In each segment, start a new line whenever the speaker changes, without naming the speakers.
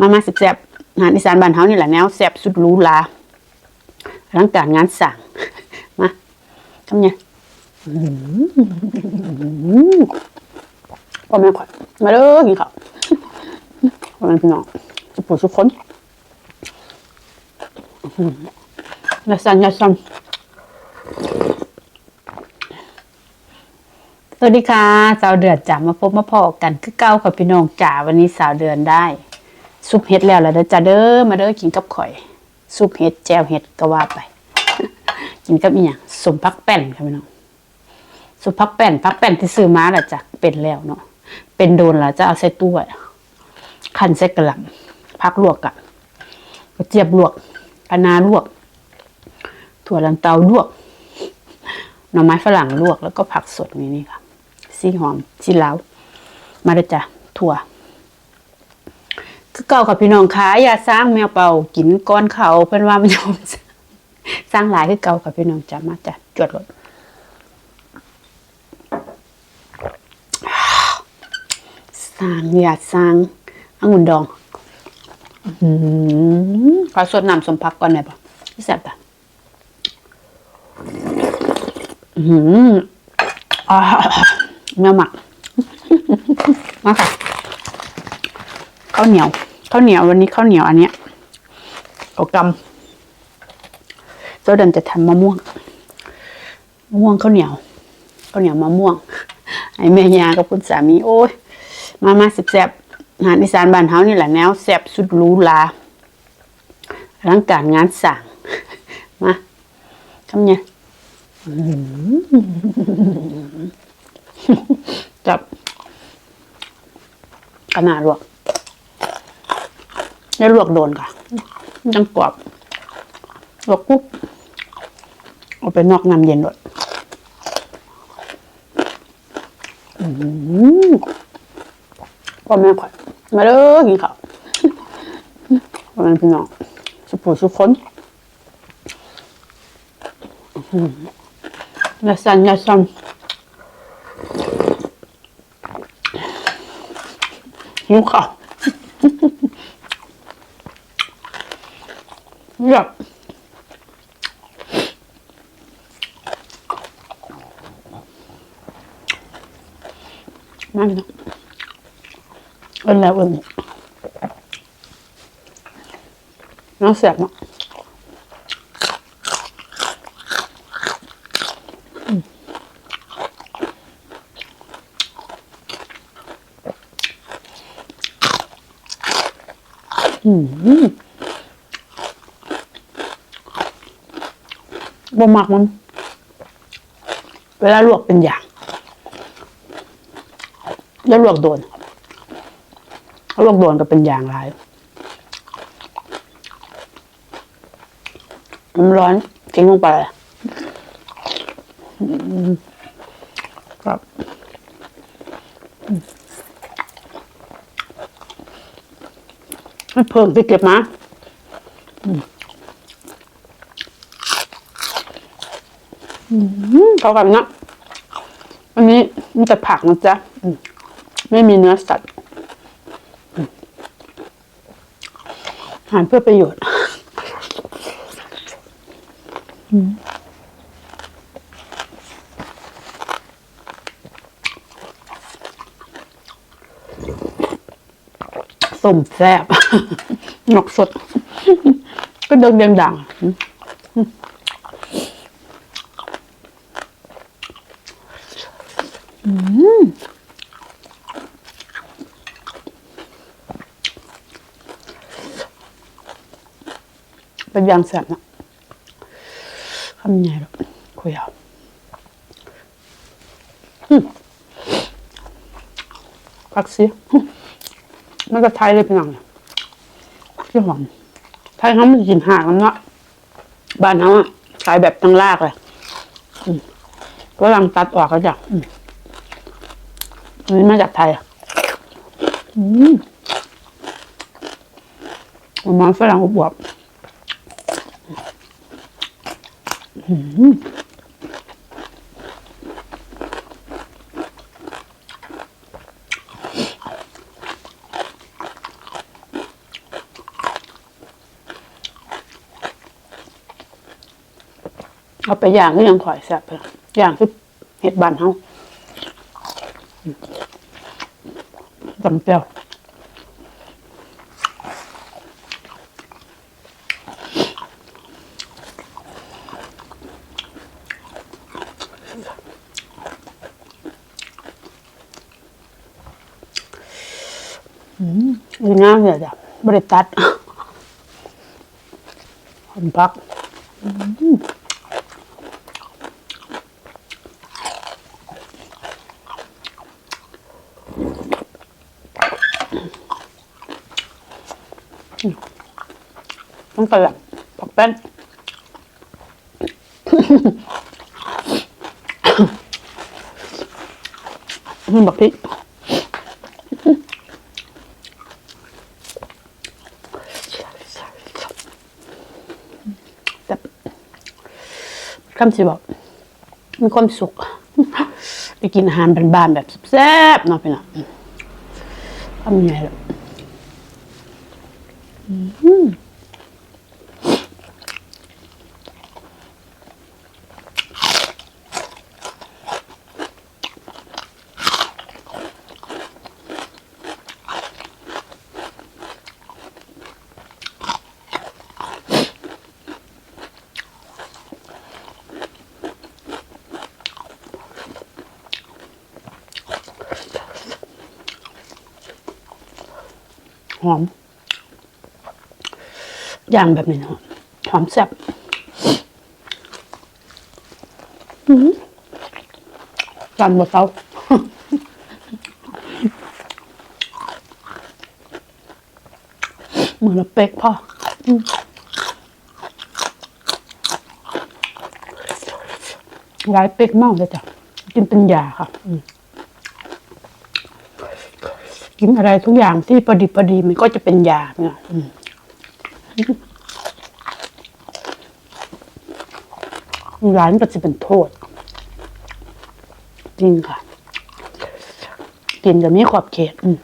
มามาสิบแซบงานอีสานบ้านเฮานี่แหละแนวแซบสุดหรูหราอลังการงานสั่งมาทำไงพ่อแม่ข่อยมาเด้อกินข้าวพ่อแม่พี่น้องสุขุสุขคนยาสันยาสันสวัสดีค่ะ สาวเดือนจ๋ามาพบมาพอกันคือเก้ากับพี่น้องจ๋าวันนี้สาวเดือนได้ ซุปเห็ดแล้วแล้วเด้อจ้าเด้อมาเด้อกินกับข่อย ซุปเห็ดแจวเห็ดก็ว่าไป กินกับอีหยังสมพักแป้นค่ะพี่น้องสุพักแป้นพักแป้นที่ซื้อมาแหละจ้ะเป็นแล้วเนาะเป็นโดนแล้วจะเอาใส่ตู้ไว้คันใส่กระหล่ำพักลวกกับกระเจี๊ยบลวกคะนาลวก ถั่วลันเตาลวกหน่อไม้ฝรั่งลวกแล้วก็ผักสดนี่นี่ค่ะซีหอมซีลาวมาเด้อจ้ะถั่ว คือเก่ากับพี่น้องขาอย่าสร้างแมวเป่ากินก้อนเขาเพิ่นว่ามันจะสร้างหลายคือเก่ากับพี่น้องจ้ะมาจ้ะจวดรถสร้างอย่าสร้างองุ่นดองอขอสดน้ำสมพักก่อนได้ปะแซ่บปะอืมอ่าแมวหมักมาค่ะข้าวเหนียว ข้าวเหนียววันนี้ข้าวเหนียวอันเนี้ยเอากำตัวเดินจะทำมะม่วงมะม่วงข้าวเหนียวข้าวเหนียวมะม่วงไอ้แม่ยากับคุณสามีโอ้ยมามาสิบแซบอาหารอีสานบ้านเฮานี่แหละแนวแซบสุดหรูหราอลังการงานสั่งมาทำไงอื้อหือจับขนาดลวก แล้วลวกโดนค่ะยังกรอบลวกปุ๊บเอาไปนอกน้ำเย็นด้วยพ่อแม่ข่อยมาเด้อกินข้าวพ่อแม่พี่น้องสุผู้สุขคนยาสันยาสันหิวข้าว อยากนั่นเอินแล้วเอินอีกน้องเสียบเนาะอืม บ่มักมัน เวลาลวกเป็นอย่าง แล้วลวกโดนถ้าลวกโดนก็เป็นอย่างไรน้ำร้อนทิ้งลงไปอืมครับอืมให้เพิ่มที่เก็บมา เขากันนะอันนี้มีแต่ผักนะจ๊ะไม่มีเนื้อสัตว์อาหารเพื่อประโยชน์ส้มแซ่บหนกสด ก็เดิงเดียงดัง อืมเป็นยางแสบนะคำใหญ่หรอกคุยเอาอืมพักซิมันก็ไทยเลยพี่น้องที่หอมไทยเขาไม่กินห่างกันเนาะบ้านเขาอะขายแบบตั้งรากเลยก็ลังตัดออกก็จะ นี่มาจากไทยอืมมันฝรั่งอบวบอืมเอาไปอย่างก็ยังข่อยแซ่บเลยย่างคือเห็ดบานเฮา จำเปรี้ยวอืมดีงามเลยจ้ะบริตัดหอมพัก ต้องกระหล่ำผักแป้นนี่บักพริกแต่คำสิบอกมีความสุขไปกินอาหารบ้านๆแบบแซ่บๆเนาะพี่น้องทำยังไงล่ะ หอม ย่างแบบนี้นะหอมแซ่บอื้อหือจานบะเตามือละเป๊กพ่ออืมหลายเป๊กมากเลยจ้ะ กินเป็นยาค่ะ กินอะไรทุกอย่างที่พอดีพอดีมันก็จะเป็นยาเนี่ย ร้านก็จะเป็นโทษ จริงค่ะ กินจะมีขอบเขตอืม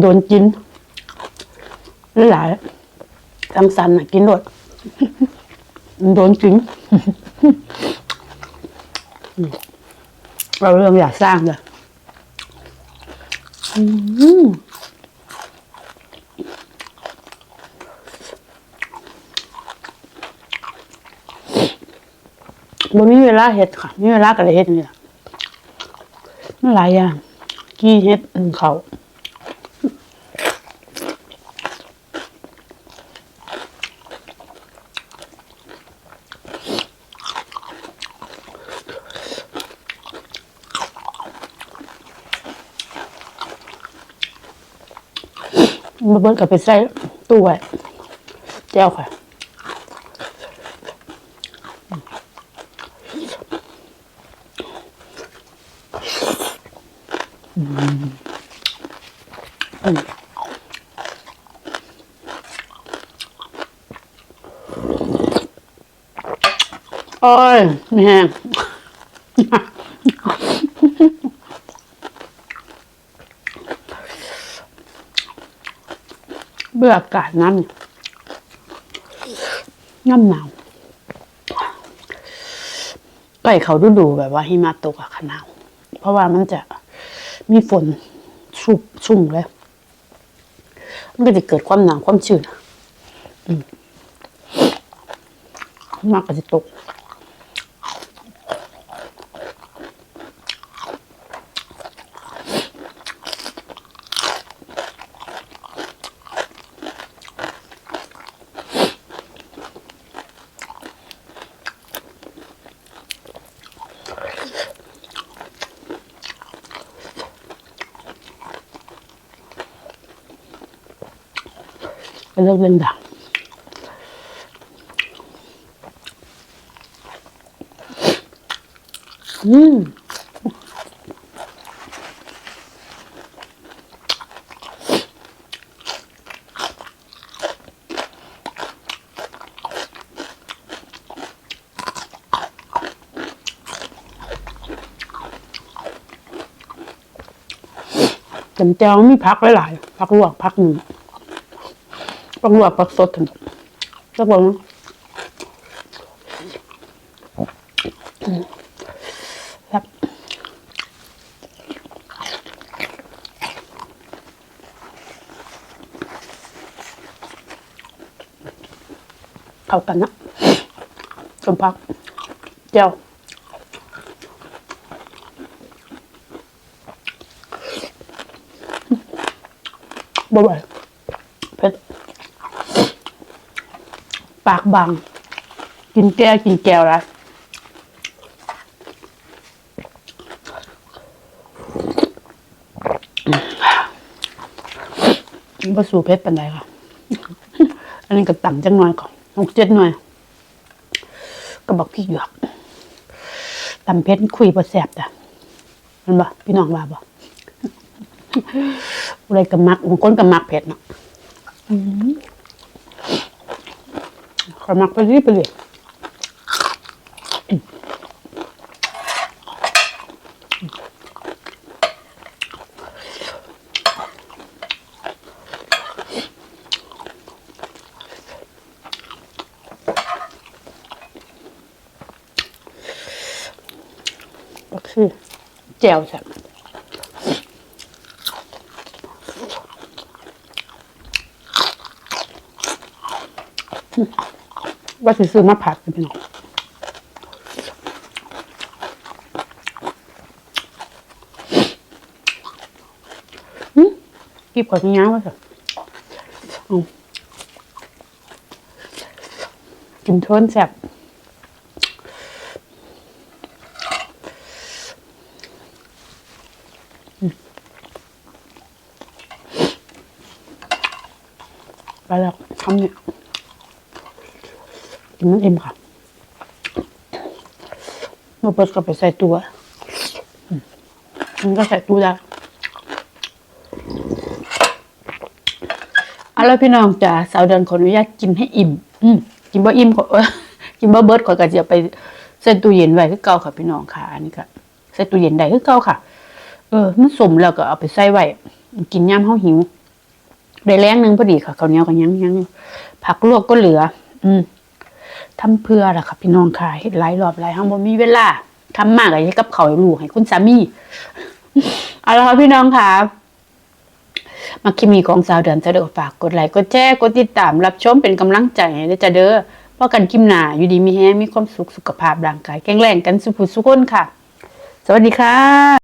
โดนกินหลายๆสังสันกินหมดโดนจริงเราเรื่องอยากสร้างเลย บ่มีเวลาเฮ็ดค่ะ มีเวลาก็เลยเฮ็ดนี่ล่ะมันหลายอย่างกี้เฮ็ดอึ่งเขามาเบิดก็ไปใส่ตู้ไว้แจ้วค่ะ โอ้ยแม่เบื่ออากาศน้นน้ำหนาวใกล้เขาฤดูแบบว่าหิมะตกอะขนาว เพราะว่ามันจะมีฝนชุบชุ่มเลย มันก็จะเกิดความหนาความชื้นอืมมากก็จะตก เลิกเล่นดังอืมจำเจ้ามีพักหลายๆพักลวกพักหนึ่ง ต้องลวกผักสดถึงสักวันครับเข้ากันนะสมพักเจียวบ่ไหวเผ็ด ปากบาง กินแก้วกินแก้วละบ่สู่เพชรปันใดค่ะ อันนี้ก็ต่ำจังหน่อยก่อนหกเจ็ดหน่อยก็บอกพี่หยวกต่ำเพชรคุยบ่แสบจ้ะมันบ่พี่น้องว่าบ่อะไรกับมักบางคนกับมักเผ็ดเนาะ ขอมักไปรีบไปเลยก็คือแจ่วจ้ะ ว่าสิซื้อมาผัดกันพี่น้องกีบก่อนงี้ว่าสิกินทนแซ่บไปแล้วทำเนี่ย กินมันเอ็มค่ะเมื่อเปิดก็ไปใส่ตัวมันก็ใส่ตู้ได้เอาแล้วพี่น้องจ๋าสาวเดินขออนุญาตกินให้อิ่ม อืมกินบ่อิ่มขอเออกินบ่เบิร์ดขอยก็จะไปใส่ตู้เย็นไว้คือเก่าค่ะ พี่น้องค่ะอันนี้ก็ใส่ตู้เย็นได้คือเก่าค่ะ เออ มันสมแล้วก็เอาไปใส่ไว้กินยามเฮาหิวได้แรงหนึ่งพอดีค่ะข้าวเหนียวก็ยังยังผักลวกก็เหลือ อืม ทำเพื่อล่ะค่ะพี่น้องค่ะเฮ็ดหลายรอบหลายครั้งบ่มีเวลาทำมากเลยให้กับเขาให้ลูกให้คุณสามีเอาละค่ะพี่น้องค่ะมาคลิปนี้ของสาวเดือนจะเด้อฝากกดไลค์กดแชร์กดติดตามรับชมเป็นกำลังใจให้ด้จ้ะเด้อพราะกันคลิปหนาอยู่ดีมีแฮงมีความสุขสุขภาพร่างกายแข็งแรงกันสุขสุขคนค่ะ สวัสดีค่ะ